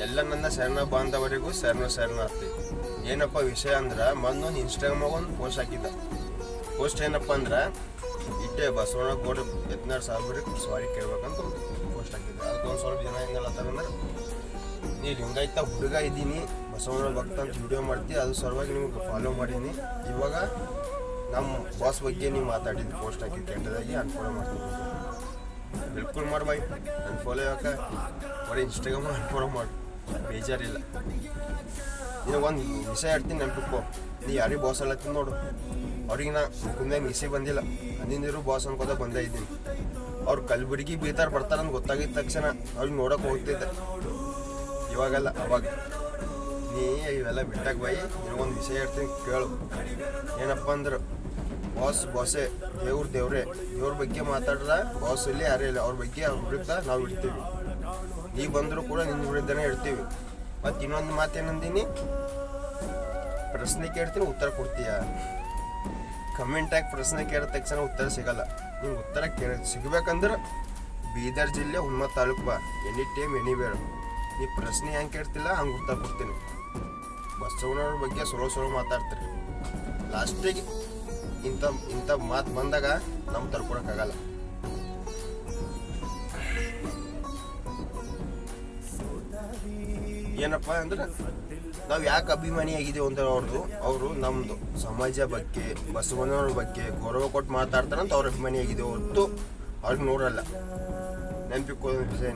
ಎಲ್ಲ ನನ್ನ ಶರಣ ಬಾಂಧವರಿಗೂ ಶರಣ ಶರಣಾರ್ಥಿ ಏನಪ್ಪ ವಿಷಯ ಅಂದ್ರೆ ಮೊನ್ನೊಂದು ಇನ್ಸ್ಟಾಗ್ರಾಮಾಗ ಒಂದು ಪೋಸ್ಟ್ ಹಾಕಿದ್ದ. ಪೋಸ್ಟ್ ಏನಪ್ಪ ಅಂದ್ರೆ, ಇಟ್ಟೆ ಬಸವಣ್ಣ ಗೋಡ ಹದಿನಾರು ಸಾವಿರ ಸಾರಿ ಕೇಳ್ಬೇಕಂತ ಪೋಸ್ಟ್ ಹಾಕಿದ್ದೆ. ಅದಕ್ಕೊಂದು ಸ್ವಲ್ಪ ಜನ ಹೆಂಗಲ್ಲತ್ತಾರಂದ್ರೆ ನೀ ಲಿಂಗಾಯತ ಹುಡುಗ ಇದ್ದೀನಿ, ಬಸವಣ್ಣ ಭಕ್ತ ಅಂತ ವಿಡಿಯೋ ಮಾಡ್ತಿ ಅದು ಸಲುವಾಗಿ ನಿಮ್ಗೆ ಫಾಲೋ ಮಾಡೀನಿ. ಇವಾಗ ನಮ್ಮ ಬಾಸ್ ಬಗ್ಗೆ ನೀವು ಮಾತಾಡಿದ್ದು ಪೋಸ್ಟ್ ಹಾಕಿ ಕೆಟ್ಟದಾಗಿ ಅನ್ಫಾಲೋ ಮಾಡ್ತೀನಿ. ಬಿಲ್ಕುಲ್ ಮಾಡು ಬಾಯ್ ನನ್ನ ಫಾಲೋ ಯಾಕೆ ಬರೀ ಇನ್ಸ್ಟಾಗ್ರಾಮ್ ಫಾಲೋ ಮಾಡು. ಬೇಜಾರಿಲ್ಲ. ನಿನಗೆ ಒಂದು ವಿಷಯ ಹೇಳ್ತೀನಿ ನೆನ್ಪಿಟ್ಕೋ. ನೀ ಯಾರಿಗೆ ಬಾಸ್ ಅಲ್ಲತ್ತೀನಿ ನೋಡು. ಅವ್ರಿಗೆ ನಾ ಮುಂದೆ ಮಿಸಿ ಬಂದಿಲ್ಲ. ಅಂದಿನಿರು ಬಾಸ್ ಅನ್ಕೋತ ಬಂದೇ ಇದ್ದೀನಿ. ಅವ್ರು ಕಲ್ಬುರ್ಗಿ ಬೀತಾರ ಬರ್ತಾರಂತ ಗೊತ್ತಾಗಿದ್ದ ತಕ್ಷಣ ಅವ್ರಿಗೆ ನೋಡೋಕೆ ಹೋಗ್ತಿದ್ದೆ. ಇವಾಗಲ್ಲ, ಅವಾಗ. ನೀ ಇವೆಲ್ಲ ಬಿಟ್ಟಾಗ ಬಾಯಿ ನಿನಗೊಂದು ವಿಷಯ ಹೇಳ್ತೀನಿ, ಕೇಳು. ಏನಪ್ಪ ಅಂದ್ರೆ? ಬಾಸ್ ಬಾಸೆ ದೇವ್ರ ದೇವ್ರೆ, ದೇವ್ರ ಬಗ್ಗೆ ಮಾತಾಡ್ದ ಬಾಸ್ ಇಲ್ಲಿ ಯಾರೇ ಇಲ್ಲ, ಅವ್ರ ಬಗ್ಗೆ ಅವ್ರ ವಿರುದ್ಧ ನಾವು ಇಡ್ತೀವಿ ನೀ ಬಂದರೂ ಕೂಡ ನಿನ್ನ ವಿರುದ್ಧನೇ ಇಡ್ತೀವಿ ಮತ್ತು ಇನ್ನೊಂದು ಮಾತೇನಂದೀನಿ ಪ್ರಶ್ನೆ ಕೇಳ್ತೀನಿ, ಉತ್ತರ ಕೊಡ್ತೀಯ? ಕಮೆಂಟ್ ಆಗಿ ಪ್ರಶ್ನೆ ಕೇಳಿದ ತಕ್ಷಣ ಉತ್ತರ ಸಿಗಲ್ಲ. ನಿಮ್ಗೆ ಉತ್ತರ ಕೇಳ, ಸಿಗ್ಬೇಕಂದ್ರೆ ಬೀದರ್ ಜಿಲ್ಲೆ ಹುಮ್ಮ ತಾಲೂಕು ಬಾ ಎನಿ ಟೈಮ್ ಎನಿವೇರ್ ನೀ ಪ್ರಶ್ನೆ ಹೆಂಗೆ ಕೇಳ್ತಿಲ್ಲ, ಹಂಗೆ ಉತ್ತರ ಕೊಡ್ತೀನಿ. ಬಸವಣ್ಣವ್ರ ಬಗ್ಗೆ ಸೊಲೋ ಸೊಲೋ ಮಾತಾಡ್ತೀರಿ. ಲಾಸ್ಟಿಗೆ ಇಂಥ ಇಂಥ ಮಾತು ಬಂದಾಗ ನಮ್ಗೆ ತಡ್ಕೊಳಕ್ಕಾಗಲ್ಲ. ಏನಪ್ಪ ಅಂದ್ರೆ, ನಾವು ಯಾಕೆ ಅಭಿಮಾನಿ ಅಂತ ಅವ್ರದ್ದು ಅವರು ನಮ್ಮದು ಸಮಾಜ ಬಗ್ಗೆ, ಬಸವಣ್ಣವ್ರ ಬಗ್ಗೆ ಗೌರವ ಕೊಟ್ಟು ಮಾತಾಡ್ತಾರಂತ ಅವ್ರ ಅಭಿಮಾನಿ ಆಗಿದ್ದೀವಿ ಹೊರತು ಅವ್ರಿಗೆ ನೋಡಲ್ಲ. ವಿಷಯ